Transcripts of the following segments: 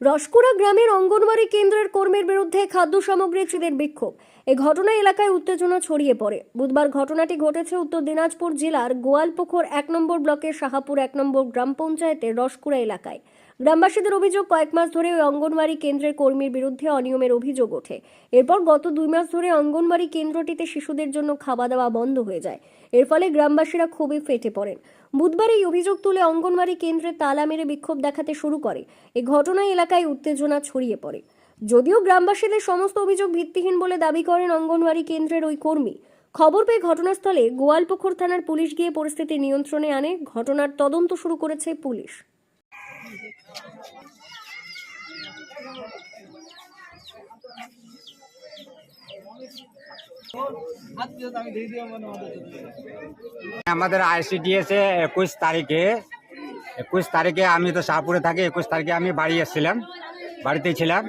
রসকুড়া গ্রামের অঙ্গনওয়াড়ি কেন্দ্রের কর্মীর বিরুদ্ধে খাদ্য সামগ্রী চিদের বিক্ষোভ। এ ঘটনা এলাকায় উত্তেজনা ছড়িয়ে পড়ে। বুধবার ঘটনাটি ঘটেছে উত্তর দিনাজপুর জেলার গোয়ালপুকুর এক নম্বর ব্লকের শাহাপুর এক নম্বর গ্রাম পঞ্চায়েতের রসকুড়া এলাকায়। গ্রামবাসীদের অভিযোগ, কয়েক মাস ধরে ওই অঙ্গনওয়াড়ি কেন্দ্রের কর্মীর বিরুদ্ধে অনিয়মের অভিযোগ ওঠে। এরপর গত দুই মাস ধরে অঙ্গনওয়াড়ি কেন্দ্রটিতে শিশুদের জন্য খাওয়া দাওয়া বন্ধ হয়ে যায়। এর ফলে গ্রামবাসীরা খুবই ফেটে পড়েন। বুধবার এই অভিযোগ তুলে অঙ্গনওয়াড়ি কেন্দ্রে তালা মেরে বিক্ষোভ দেখাতে শুরু করে। এ ঘটনায় এলাকায় উত্তেজনা ছড়িয়ে পড়ে। যদিও গ্রামবাসীদের সমস্ত অভিযোগ ভিত্তিহীন বলে দাবি করেন অঙ্গনওয়াড়ি কেন্দ্রের ওই কর্মী। খবর পেয়ে ঘটনাস্থলে গোয়ালপুকুর থানার পুলিশ গিয়ে পরিস্থিতি নিয়ন্ত্রণে আনে। ঘটনার তদন্ত শুরু করেছে পুলিশ। আমাদের আইসিডিএস এ একুশ তারিখে একুশ তারিখে আমি তো শাহপুরে থাকি, একুশ তারিখে আমি বাড়ি এসেছিলাম, বাড়িতেই ছিলাম।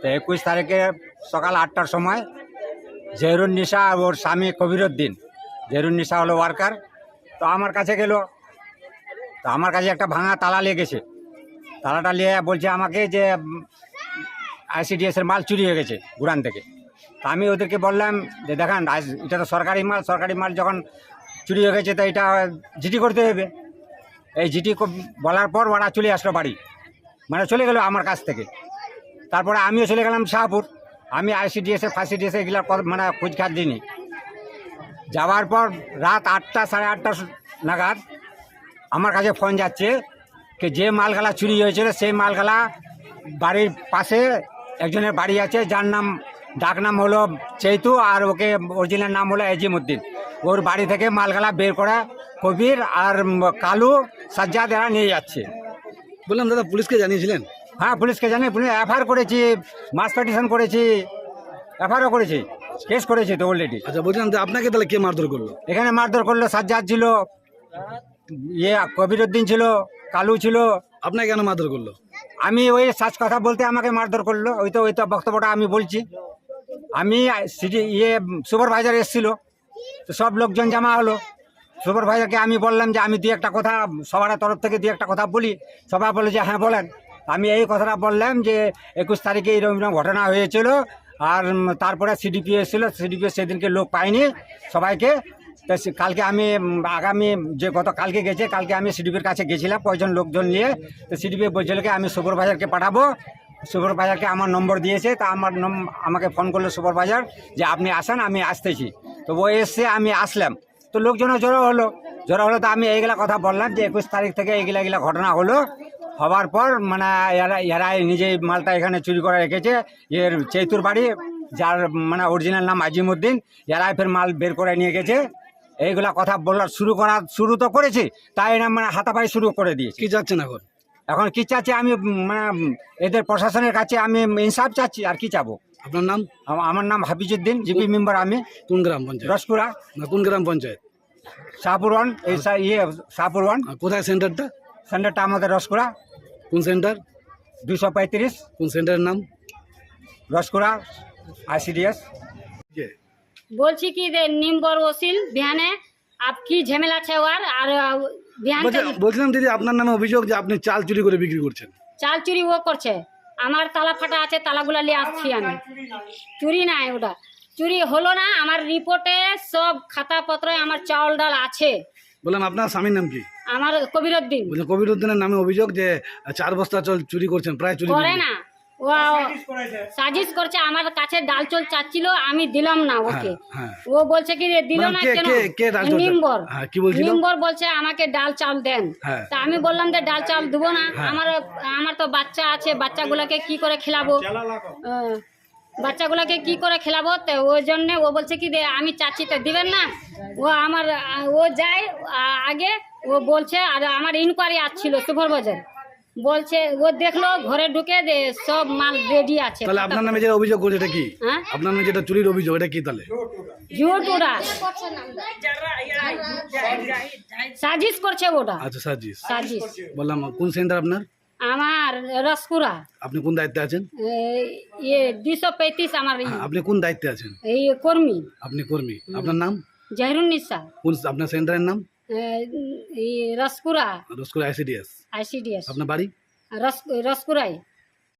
তো একুশ তারিখে সকাল আটটার সময় জেহরুন নিশা ওর স্বামী কবিরুদ্দিন জেহরুন নিশা হলো ওয়ার্কার তো আমার কাছে গেল। তো আমার কাছে একটা ভাঙা তালা লেগেছে। তালাটা নিয়ে বলছে আমাকে যে আইসিডিএস এর মাল চুরি হয়ে গেছে গুড়ান থেকে। তা আমি ওদেরকে বললাম যে, দেখান এটা তো সরকারি মাল সরকারি মাল যখন চুরি হয়ে গেছে, তো এটা জিটি করতে হবে। এই জিটি বলার পর ওরা চলে আসলো বাড়ি। মানে চলে গেল আমার কাছ থেকে। তারপরে আমিও চলে গেলাম শাহপুর। আমি আইসিডিএসে ফাঁসিডিএসে এগুলো মানে খোঁজ খাত দিইনি। যাওয়ার পর রাত আটটা, সাড়ে আটটা নাগাদ আমার কাছে ফোন যাচ্ছে যে যে মালগালা চুরি হয়েছিল সেই মালগালা বাড়ির পাশে একজনের বাড়ি আছে যার নাম ডাক নাম হলো চৈতু আর ওকে অরিজিনাল নাম হলো এজিমুদ্দিন ওর বাড়ি থেকে মালগালা বের করে কবির আর কালু সাজ্জাদ এরা নিয়ে যাচ্ছে। বললাম দাদা পুলিশকে জানিয়েছিলেন? হ্যাঁ পুলিশকে জানিয়ে পুলিশ এফআইআর করেছি মাস পিটিশন করেছি এফআইআরও করেছি কেস করেছি তো অলরেডি আচ্ছা বলছিলাম আপনাকে তাহলে কে মারধর করল? এখানে মারধর করল সাজ্জাদ ছিল ইয়ে কবিরুদ্দিন ছিল কালু ছিল। আপনাকে কেন মারধর করল? আমি ওই সাজ কথা বলতে আমাকে মারধর করল। ওই তো ওই তো বক্তব্যটা আমি বলছি। আমি সিটি ইয়ে সুপারভাইজার এসেছিল। তো সব লোকজন জমা হলো। সুপারভাইজারকে আমি বললাম যে আমি দুই একটা কথা সবার তরফ থেকে দুই একটা কথা বলি। সবাই বলে যে হ্যাঁ বলেন। আমি এই কথাটা বললাম যে একুশ তারিখে এইরকম এরকম ঘটনা হয়েছিল। আর তারপরে সিডিপি এসেছিল। সিডিপি সেদিনকে লোক পাইনি সবাইকে। তো কালকে আমি, আগামী যে গত কালকে গেছে, কালকে আমি সিডিপির কাছে গেছিলাম কয়েকজন লোকজন নিয়ে। তো সিডিপি বলছিল কি, আমি সুপারভাইজারকে পাঠাবো। সুপারভাইজারকে আমার নম্বর দিয়েছে, তা আমার আমাকে ফোন করল সুপারভাইজার যে আপনি আসেন, আমি আসতেছি। তো ও এসে আমি আসলাম। তো লোকজনও জড়ো হলো। জড়ো হলো, তো আমি এইগুলা কথা বললাম যে একুশ তারিখ থেকে এইগুলা এগুলা ঘটনা হলো। হওয়ার পর মানে এরা এরা নিজেই মালটা এখানে চুরি করে রেখেছে। এর চৈতুর বাড়ি যার মানে অরিজিনাল নাম আজিমুদ্দিন, এরাই ফের মাল বের করে নিয়ে গেছে। এইগুলা কথা বলার শুরু করা শুরু তো করেছি তাই এরা মানে হাতাপাই শুরু করে দিয়েছে। কি যাচ্ছেন এখন? এখন কি চাচ্ছি আমি মানে এদের প্রশাসনের কাছে আমি ইনসাফ চাচ্ছি আর কি চাবো? আপনার নাম? আমার নাম হাফিজুদ্দিন জিপি মেম্বার আমি। কোন গ্রাম পঞ্চায়েত? রসপুরা। না কোন গ্রাম পঞ্চায়েত? শাহপুর ওয়ান এই ইয়ে শাহপুর ওয়ান। কোথায় সেন্টারটা? সেন্টারটা আমাদের রসকুড়া কোন সেন্টার? দুশো পঁয়ত্রিশ। কোন সেন্টারের নাম? রসকুড়া আইসিডিএস? বলছি কি যে নিম্বর ওসিল বিহানে আপ কি ঝামেলা আছে ওর? আর বিহান বলছি- বলছিলাম দিদি আপনার নামে অভিযোগ যে আপনি চাল চুরি করে বিক্রি করছেন। চাল চুরি ও করছে। আমার তালা ফাটা আছে তালাগুলা নিয়ে আসছি আমি। চুরি নাই। ওটা। চুরি হলো না আমার রিপোর্টে সব খাতাপত্র আমার চাউল ডাল আছে। বললাম আপনার স্বামীর নাম কি? আমার কবিরুদ্দিন বলছেন কবির উদ্দিনের নামে অভিযোগ যে চার বস্তা চল চুরি করছেন প্রায় চুরি করে। না। ও সাজিশ করছে। আমার কাছে ডাল চল চাচ্ছিল আমি দিলাম না ওকে। হ্যাঁ। ও বলছে কি দিল মানে না কেন? নিম্বর। হ্যাঁ, কি বলছিল? নিম্বর বলছে আমাকে ডাল চাল দেন। হ্যাঁ। তা আমি বললাম যে ডাল চাল দেবো না। হ্যাঁ। আমার আমার তো বাচ্চা আছে বাচ্চাগুলোকে কি করে খেলাবো? বাচ্চাগুলোকে কি করে খেলাবো? তো ওই জন্যে ও বলছে কি আমি চাচ্ছি তো দিবেন না? ও আমার ও যায় আগে ও বলছে আর আমার ইনকোয়ারি আসছিল সুপারভাইজার। বলছে ও দেখল ঘরে ঢুকে যে সব মাল রেডি আছে। তাহলে আপনার নামে যেটা অভিযোগ করছে এটা কি? হ্যাঁ? আপনার নামে যেটা চুরির অভিযোগ এটা কি তাহলে? ওটা। সাজিশ করছে ওটা। আচ্ছা সাজিস সাজিশ। বললাম কোন সেন্টার আপনার? আমার রসকুরা আপনি কোন দায়িত্বে আছেন? এই, ইয়ে দুশো পঁয়ত্রিশ আমার হ্যাঁ, আপনি কোন দায়িত্বে আছেন? এই কর্মী। আপনি কর্মী। আপনার নাম? জাহিরুন্নিসা কোন আপনার সেন্টারের নাম? রসকুরা রসকুরা আইসিডিএস। আইসিডিএস। আপনার বাড়ি? রস রসকুরাই